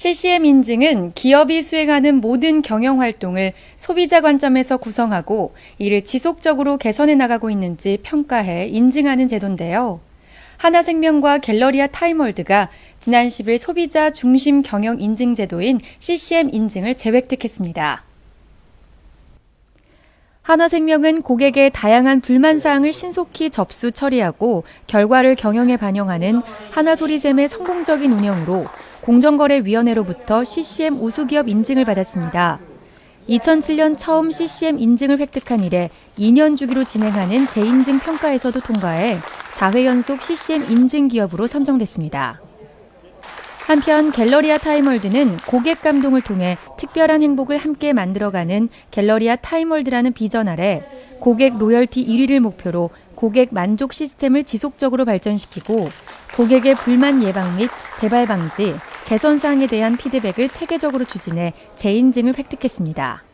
CCM 인증은 기업이 수행하는 모든 경영 활동을 소비자 관점에서 구성하고 이를 지속적으로 개선해 나가고 있는지 평가해 인증하는 제도인데요. 하나생명과 갤러리아 타임월드가 지난 10일 소비자 중심 경영 인증 제도인 CCM 인증을 재획득했습니다. 한화생명은 고객의 다양한 불만 사항을 신속히 접수 처리하고 결과를 경영에 반영하는 하나소리샘의 성공적인 운영으로 공정거래위원회로부터 CCM 우수기업 인증을 받았습니다. 2007년 처음 CCM 인증을 획득한 이래 2년 주기로 진행하는 재인증 평가에서도 통과해 4회 연속 CCM 인증 기업으로 선정됐습니다. 한편 갤러리아 타임월드는 고객 감동을 통해 특별한 행복을 함께 만들어가는 갤러리아 타임월드라는 비전 아래 고객 로열티 1위를 목표로 고객 만족 시스템을 지속적으로 발전시키고 고객의 불만 예방 및 재발 방지, 개선 사항에 대한 피드백을 체계적으로 추진해 재인증을 획득했습니다.